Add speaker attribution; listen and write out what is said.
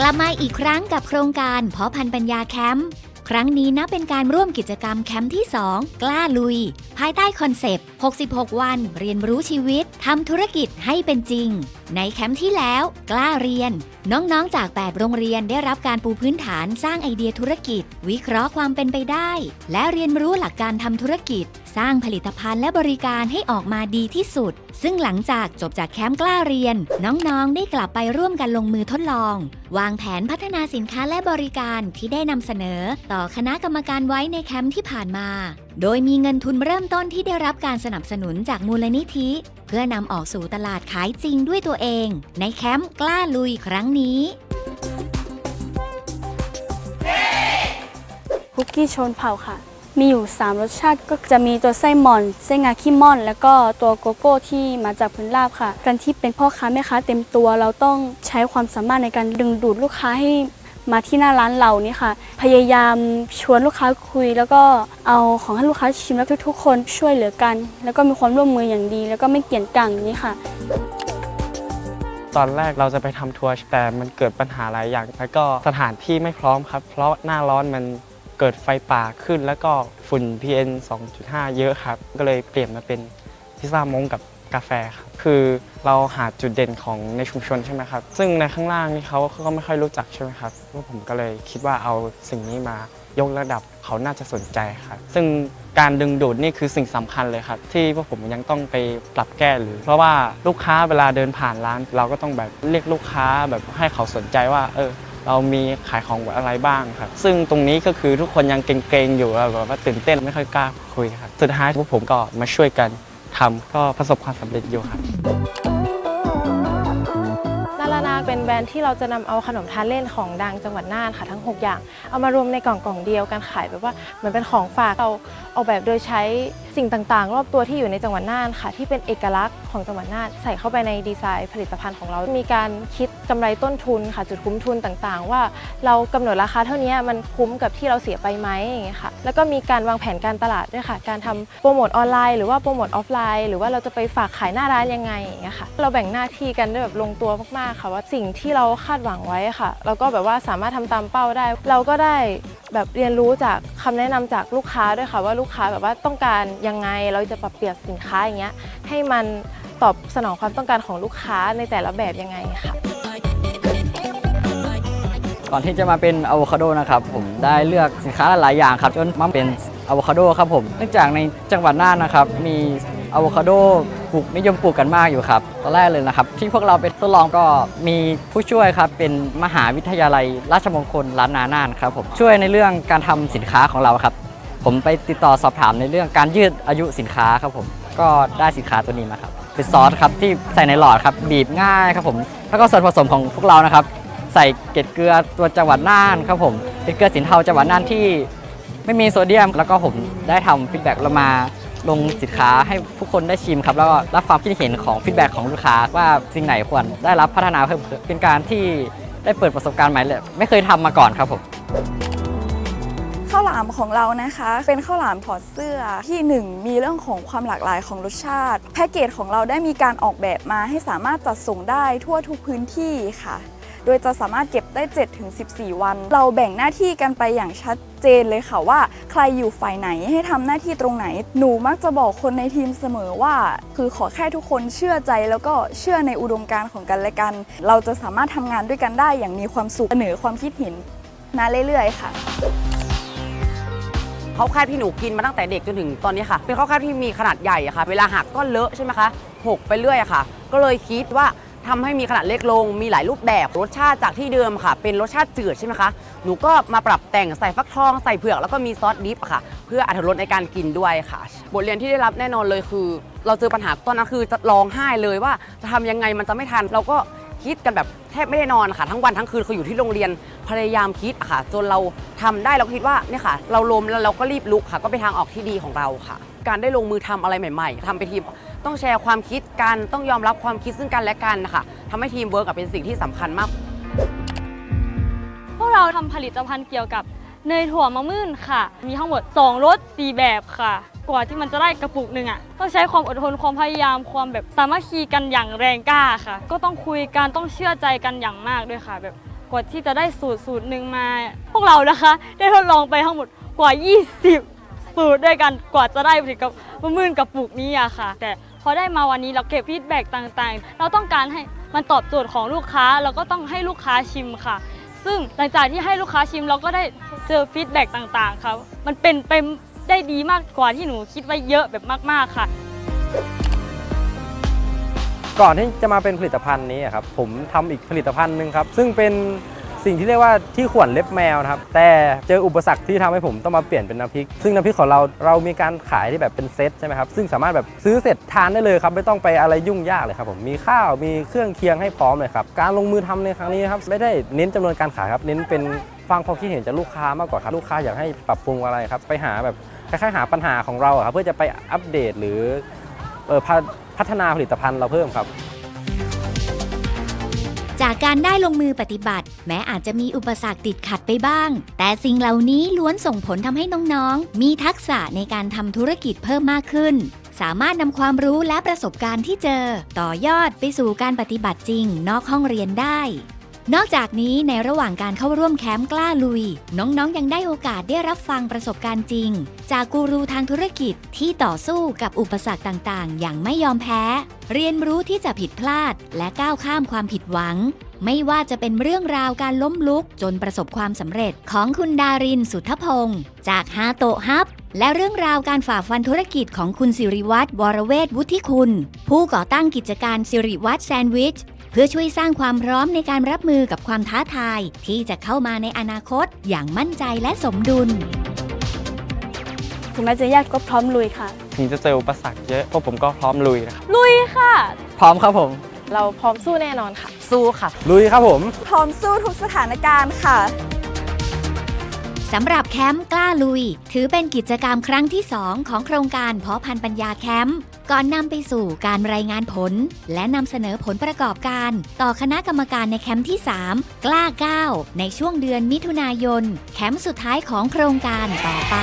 Speaker 1: กลับมาอีกครั้งกับโครงการเพาะพันธุ์ปัญญาแคมป์ครั้งนี้นับเป็นการร่วมกิจกรรมแคมป์ที่ 2 กล้าลุย ภายใต้คอนเซปต์ 66 วัน เรียนรู้ชีวิตทำธุรกิจให้เป็นจริง ในแคมป์ที่แล้ว กล้าเรียน น้องๆจาก 8 โรงเรียนได้รับการปูพื้นฐานสร้างไอเดียธุรกิจ วิเคราะห์ความเป็นไปได้ และเรียนรู้หลักการทำธุรกิจ สร้างผลิตภัณฑ์และบริการให้ออกมาดีที่สุด ซึ่งหลังจากจบจากแคมป์กล้าเรียน น้องๆ ได้กลับไปร่วมกันลงมือทดลอง วางแผนพัฒนาสินค้าและบริการที่ได้นำเสนอ ต่อคณะกรรมการไว้ในแคมป์ที่ผ่านมา โดยมีเงินทุนเริ่มต้นที่ได้รับการสนับสนุนจากมูลนิธิ เพื่อนำออกสู่ตลาดขายจริงด้วยตัวเอง ในแคมป์กล้าลุยครั้งนี้
Speaker 2: คุกกี้ชนเผาค่ะ มีอยู่ 3 รสชาติก็จะมีตัวไส้หมอนไส้งาขี้ม่อน แล้วก็ตัวโกโก้ที่มาจากพื้นราบค่ะ การที่เป็นพ่อค้าแม่ค้าเต็มตัว เราต้องใช้ความสามารถในการดึงดูดลูกค้าให้มาที่หน้าร้านเรานี่ค่ะ พยายามชวนลูกค้าคุย แล้วก็เอาของให้ลูกค้าชิมแล้วทุกๆ คนช่วยเหลือกัน แล้วก็มีความร่วมมืออย่างดี แล้วก็ไม่เกี่ยงกังอย่างนี้ค่ะ
Speaker 3: ตอนแรกเราจะไปทำทัวร์แต่มันเกิดปัญหาหลายอย่าง แล้วก็สถานที่ไม่พร้อมครับ เพราะหน้าร้อนมัน เกิดไฟป่าขึ้นแล้วก็ฝุ่น PM 2.5 เยอะครับ ก็เลยเปลี่ยนมาเป็นพิซซ่ามงกับกาแฟครับคือเราหาจุดเด่นของในชุมชนใช่ไหมครับ ซึ่งในข้างล่างนี่เขาเขาก็ไม่ค่อยรู้จักใช่ไหมครับพวกผมก็เลยคิดว่าเอาสิ่งนี้มายกระดับเขาน่าจะสนใจครับซึ่งการดึงดูดนี่คือสิ่งสำคัญเลยครับ ที่พวกผมยังต้องไปปรับแก้หรือ เพราะว่าลูกค้าเวลาเดินผ่านร้าน เราก็ต้องแบบเรียกลูกค้าแบบให้เขาสนใจว่าเออ เรามีขายของอะไรบ้างครับ ซึ่งตรงนี้ก็คือทุกคนยังเกรงๆอยู่แบบว่าตื่นเต้นไม่ค่อยกล้าคุยครับ สุดท้ายพวกผมก็มาช่วยกันทำก็ประสบความสำเร็จอยู่ครับ
Speaker 4: เป็นแบรนด์ที่เราจะนำเอาขนมทานเล่นของดังจังหวัดน่านค่ะทั้ง 6 อย่าง เอามารวมในกล่องกล่องเดียวกันขายแบบว่าเหมือนเป็นของฝากเราออกแบบโดยใช้สิ่งต่างๆ รอบตัวที่อยู่ในจังหวัดน่านค่ะ ที่เป็นเอกลักษณ์ของจังหวัดน่านใส่เข้าไปในดีไซน์ผลิตภัณฑ์ของเรา มีการคิดกำไรต้นทุนค่ะจุดคุ้มทุนต่างๆ ว่าเรากำหนดราคาเท่านี้มันคุ้มกับที่เราเสียไปไหมอย่างเงี้ยค่ะแล้วก็มีการวางแผนการตลาดด้วยค่ะ การทำโปรโมทออนไลน์หรือว่าโปรโมทออฟไลน์ หรือว่าเราจะไปฝากขายหน้าร้านยังไงอย่างเงี้ยค่ะเราแบ่งหน้าที่กันได้แบบลงตัวมากๆค่ะว่าสิงที่เราคาดหวังไว้ค่ะเราก็แบบว่าสามารถทำตามเป้าได้ เราก็ได้แบบเรียนรู้จากคำแนะนำจากลูกค้าด้วยค่ะว่าลูกค้าแบบว่าต้องการยังไงเราจะปรับเปลี่ยนสินค้าอย่างเงี้ยให้มันตอบสนองความต้องการของลูกค้าในแต่ละแบบยังไงค่ะ
Speaker 5: ก่อนที่จะมาเป็นอะโวคาโดนะครับผมได้เลือกสินค้าหลายอย่างครับจนมาเป็นอะโวคาโดครับผมเนื่องจากในจังหวัดน่านนะครับมีอะโวคาโด ปลูกนิยมปลูกกันมากอยู่ครับ ตอนแรกเลยนะครับ ที่พวกเราไปทดลองก็มีผู้ช่วยครับเป็นมหาวิทยาลัยราชมงคลล้านนาน่านครับผมช่วยในเรื่องการทำสินค้าของเราครับ ผมไปติดต่อสอบถามในเรื่องการยืดอายุสินค้าครับผมก็ได้สินค้าตัวนี้มาครับเป็นซอสครับที่ใส่ในหลอดครับบีบง่ายครับผมแล้วก็ส่วนผสมของพวกเรานะครับ ใส่เกล็ดเกลือตัวจังหวัดน่านครับผมเป็นเกลือสินเทาจังหวัดน่านที่ ไม่มีโซเดียม แล้วก็ผมได้ทำฟีดแบ็กเรามา ลงสินค้าให้ผู้คนได้ชิมครับแล้วก็รับความคิดเห็นของฟีดแบ็กของลูกค้าว่าสิ่งไหนควรได้รับพัฒนาเพิ่มเป็นการที่ได้เปิดประสบการณ์ใหม่เลยไม่เคยทำมาก่อนครับผม
Speaker 6: ข้าวหลามของเรานะคะ เป็นข้าวหลามถอดเสื้อที่หนึ่งมีเรื่องของความหลากหลายของรสชาติ แพ็กเกจของเราได้มีการออกแบบมาให้สามารถจัดส่งได้ทั่วทุกพื้นที่ค่ะ โดยจะสามารถเก็บได้ 7-14 วัน เราแบ่งหน้าที่กันไปอย่างชัด เจนเลยค่ะว่า ใครอยู่ฝ่ายไหนให้ทำหน้าที่ตรงไหน หนูมักจะบอกคนในทีมเสมอว่า คือขอแค่ทุกคนเชื่อใจแล้วก็เชื่อในอุดมการณ์ของกันและกัน เราจะสามารถทำงานด้วยกันได้อย่างมีความสุขเสนอความคิดเห็นมาเรื่อยๆค่ะ
Speaker 7: ข้าวคาดที่หนูกินมาตั้งแต่เด็กจนถึงตอนนี้ค่ะ เป็นข้าวคาดที่มีขนาดใหญ่อะค่ะ เวลาหักก็เลอะใช่ไหมคะหกไปเรื่อยอะค่ะ ก็เลยคิดว่า ทำให้มีขนาดเล็กลง มีหลายรูปแบบรสชาติจากที่เดิมค่ะ เป็นรสชาติจืดใช่ไหมคะ หนูก็มาปรับแต่งใส่ฟักทองใส่เผือกแล้วก็มีซอสดิฟค่ะ เพื่ออรรถรสในการกินด้วยค่ะ บทเรียนที่ได้รับแน่นอนเลยคือ เราเจอปัญหาตอนนั้นคือจะร้องไห้เลยว่าจะทำยังไงมันจะไม่ทัน เราก็คิดกันแบบแทบไม่ได้นอนค่ะ ทั้งวันทั้งคืนคืออยู่ที่โรงเรียนพยายามคิดค่ะ จนเราทำได้เราก็คิดว่าเนี่ยค่ะ เราลมแล้วเราก็รีบลุกค่ะ ก็เป็นทางออกที่ดีของเราค่ะการได้ลงมือทำอะไรใหม่ๆทำไปทีมต้องแชร์ความคิดกันต้องยอมรับความคิดซึ่งกันและกันนะคะทำให้ทีมเวิร์กเป็นสิ่งที่สำคัญมาก
Speaker 2: พวกเราทำผลิตภัณฑ์เกี่ยวกับเนยถั่วมะมื่นค่ะ มีทั้งหมด 2รส4แบบค่ะ กว่าที่มันจะได้กระปุกหนึ่งอะต้องใช้ความอดทนความพยายามความแบบสามัคคีกันอย่างแรงกล้าค่ะ ก็ต้องคุยกันต้องเชื่อใจกันอย่างมากด้วยค่ะ แบบกว่าที่จะได้สูตรสูตรหนึ่งมา พวกเรานะคะ ได้ทดลองไปทั้งหมดกว่า 20 สูตรด้วยกันกว่าจะได้ผลิตกับมะม่วงกระปุกนี้อะค่ะ แต่พอได้มาวันนี้เราเก็บฟีดแบ็กต่างๆ เราต้องการให้มันตอบโจทย์ของลูกค้าเราก็ต้องให้ลูกค้าชิมค่ะ ซึ่งหลังจากที่ให้ลูกค้าชิมเราก็ได้เจอฟีดแบ็กต่างๆครับมันเป็นไปได้ดีมากกว่าที่หนูคิดไว้เยอะแบบมาก ๆค่ะ
Speaker 8: ก่อนที่จะมาเป็นผลิตภัณฑ์นี้อะครับผมทำอีกผลิตภัณฑ์หนึ่งครับ ซึ่งเป็น สิ่งที่เรียกว่าที่ขวนเล็บแมวนะครับ แต่เจออุปสรรคที่ทำให้ผมต้องมาเปลี่ยนเป็นน้ำพริก ซึ่งน้ำพริกของเราเรามีการขายที่แบบเป็นเซตใช่ไหมครับ ซึ่งสามารถแบบซื้อเสร็จทานได้เลยครับ ไม่ต้องไปอะไรยุ่งยากเลยครับผม มีข้าว มีเครื่องเคียงให้พร้อมเลยครับ การลงมือทำในครั้งนี้ครับ ไม่ได้เน้นจำนวนการขายครับ เน้นเป็นฟังความคิดเห็นจากลูกค้ามากกว่าครับ ลูกค้าอยากให้ปรับปรุงอะไรครับ ไปหาแบบคล้ายๆหาปัญหาของเราครับ เพื่อจะไปอัปเดตหรือเออพัฒพัฒนาผลิตภัณฑ์เราเพิ่มครับ
Speaker 1: จากการได้ลงมือปฏิบัติ แม้อาจจะมีอุปสรรคติดขัดไปบ้าง แต่สิ่งเหล่านี้ล้วนส่งผลทำให้น้องๆ มีทักษะในการทำธุรกิจเพิ่มมากขึ้น สามารถนำความรู้และประสบการณ์ที่เจอ ต่อยอดไปสู่การปฏิบัติจริง นอกห้องเรียนได้นอกจากนี้ในระหว่างการเข้าร่วมแคมป์กล้าลุย น้องๆยังได้โอกาสได้รับฟังประสบการณ์จริง จากกูรูทางธุรกิจที่ต่อสู้กับอุปสรรคต่างๆ อย่างไม่ยอมแพ้ เรียนรู้ที่จะผิดพลาดและก้าวข้ามความผิดหวัง ไม่ว่าจะเป็นเรื่องราวการล้มลุกจนประสบความสำเร็จของคุณดารินสุทธพงศ์จากฮาโตะฮับ และเรื่องราวการฝ่าฟันธุรกิจของคุณสิริวัตรวรเวทวุฒิคุณ ผู้ก่อตั้งกิจการสิริวัตรแซนด์วิช เพื่อช่วยสร้างความพร้อมในการรับมือกับความท้าทาย ที่จะเข้ามาในอนาคตอย่างมั่นใจและสมดุล
Speaker 2: ถึงแม้จะยากก็พร้อมลุยค่ะ
Speaker 3: ถึงจะเจออุปสรรคเยอะพวกผมก็พร้อมลุยนะครับ
Speaker 2: ลุยค่ะ
Speaker 5: พร้อมครับผม
Speaker 4: เราพร้อมสู้แน่นอนค่ะ
Speaker 7: สู้ค่ะ
Speaker 8: ลุยครับผม
Speaker 6: พร้อมสู้ทุกสถานการณ์ค่ะ
Speaker 1: สำหรับแคมป์กล้าลุย ถือเป็นกิจกรรมครั้งที่ 2 ของโครงการเพาะพันธุ์ปัญญาแคมป์ก่อนนำไปสู่การรายงานผล และนำเสนอผลประกอบการ ต่อคณะกรรมการในแคมป์ที่ 3 กล้าก้าวในช่วงเดือนมิถุนายน แคมป์สุดท้ายของโครงการต่อไป